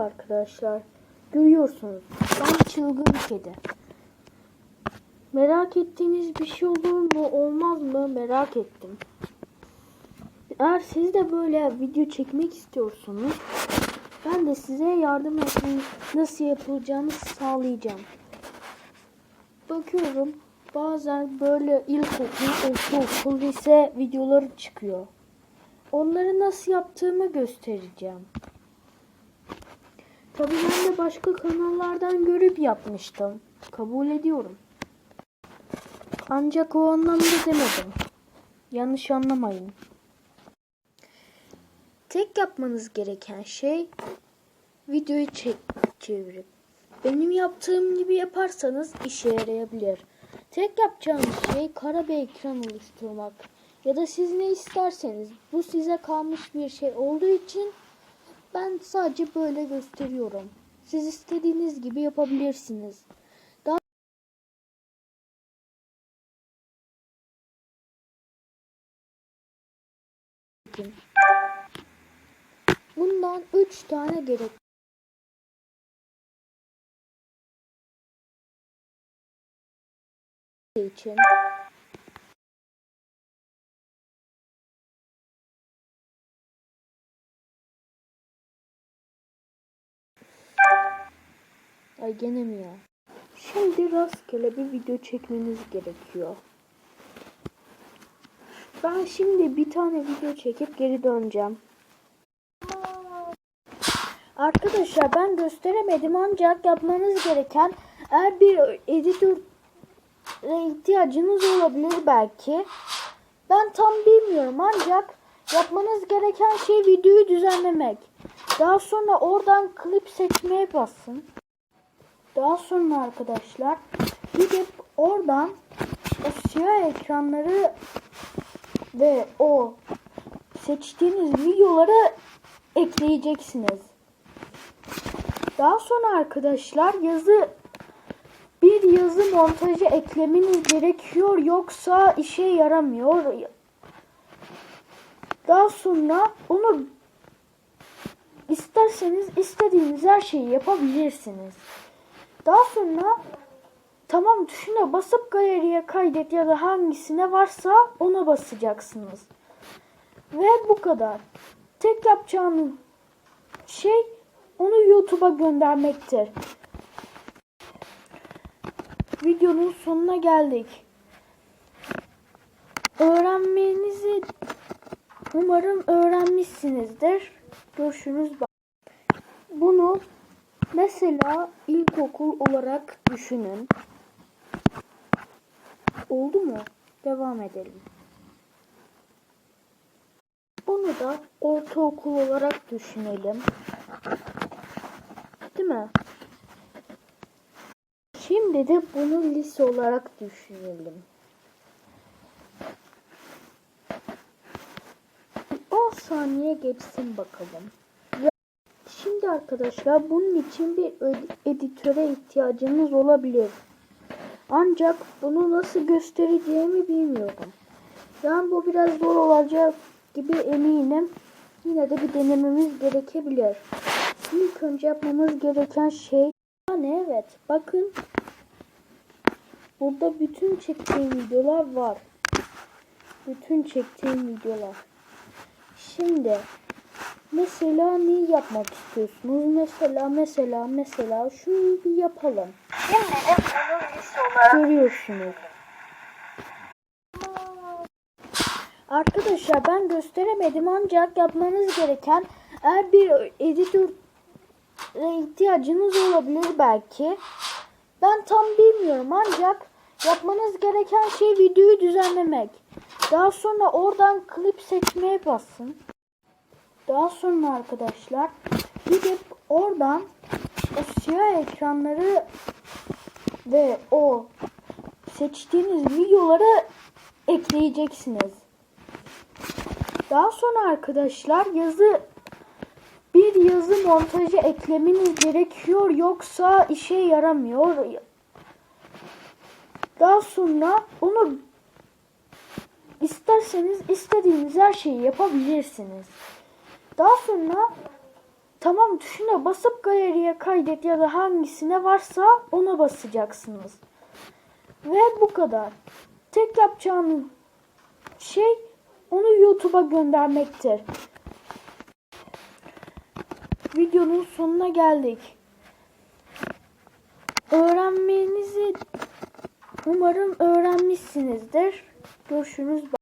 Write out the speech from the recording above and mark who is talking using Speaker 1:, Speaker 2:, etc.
Speaker 1: arkadaşlar. Görüyorsunuz. Ben çılgın kedi. Merak ettiğiniz bir şey olur mu olmaz mı merak ettim. Eğer siz de böyle video çekmek istiyorsunuz ben de size yardım etmeyi nasıl yapılacağını sağlayacağım. Bakıyorum bazen böyle ilkokul, ortaokul, lise videoları çıkıyor. Onları nasıl yaptığımı göstereceğim. Tabii ben de başka kanallardan görüp yapmıştım. Kabul ediyorum. Ancak o anlamda demedim. Yanlış anlamayın. Tek yapmanız gereken şey videoyu çek çevirip benim yaptığım gibi yaparsanız işe yarayabilir. Tek yapacağınız şey kara bir ekran oluşturmak ya da siz ne isterseniz bu size kalmış bir şey olduğu için ben sadece böyle gösteriyorum. Siz istediğiniz gibi yapabilirsiniz. Daha Bundan 3 tane gerek. için Ay gene mi ya? Şimdi rastgele bir video çekmeniz gerekiyor. Ben şimdi bir tane video çekip geri döneceğim. Arkadaşlar ben gösteremedim ancak yapmanız gereken eğer bir editör ihtiyacınız olabilir belki. Ben tam bilmiyorum ancak yapmanız gereken şey videoyu düzenlemek. Daha sonra oradan klip seçmeye basın. Daha sonra arkadaşlar gidip oradan o siyah ekranları ve o seçtiğiniz videoları ekleyeceksiniz. Daha sonra arkadaşlar yazı bir yazı montajı eklemeniz gerekiyor yoksa işe yaramıyor. Daha sonra onu isterseniz istediğiniz her şeyi yapabilirsiniz. Daha sonra tamam tuşuna basıp galeriye kaydet ya da hangisine varsa ona basacaksınız. Ve bu kadar. Tek yapacağınız şey onu YouTube'a göndermektir. Videonun sonuna geldik. Öğrenmenizi umarım öğrenmişsinizdir. Görüşürüz. Bunu mesela ilkokul olarak düşünün. Oldu mu? Devam edelim. Bunu da ortaokul olarak düşünelim. Değil mi? Şimdi de bunu lise olarak düşünelim. 10 saniye geçsin bakalım. Arkadaşlar bunun için bir ed- editöre ihtiyacınız olabilir. Ancak bunu nasıl göstereceğimi bilmiyorum. Yani bu biraz zor olacak gibi eminim. Yine de bir denememiz gerekebilir. İlk önce yapmamız gereken şey yani evet bakın burada bütün çektiğim videolar var. Bütün çektiğim videolar. Şimdi mesela ne yapmak istiyorsunuz? Mesela mesela mesela şunu bir yapalım.
Speaker 2: Şimdi de bunu lise olarak
Speaker 1: Görüyorsunuz. Arkadaşlar ben gösteremedim ancak yapmanız gereken eğer bir editör ihtiyacınız olabilir belki. Ben tam bilmiyorum ancak yapmanız gereken şey videoyu düzenlemek. Daha sonra oradan klip seçmeye basın. Daha sonra arkadaşlar gidip oradan o siyah ekranları ve o seçtiğiniz videoları ekleyeceksiniz. Daha sonra arkadaşlar yazı bir yazı montajı eklemeniz gerekiyor yoksa işe yaramıyor. Daha sonra onu isterseniz istediğiniz her şeyi yapabilirsiniz. Daha sonra tamam tuşuna basıp galeriye kaydet ya da hangisine varsa ona basacaksınız. Ve bu kadar. Tek yapacağınız şey onu YouTube'a göndermektir. Videonun sonuna geldik. Öğrenmenizi umarım öğrenmişsinizdir. Görüşürüz.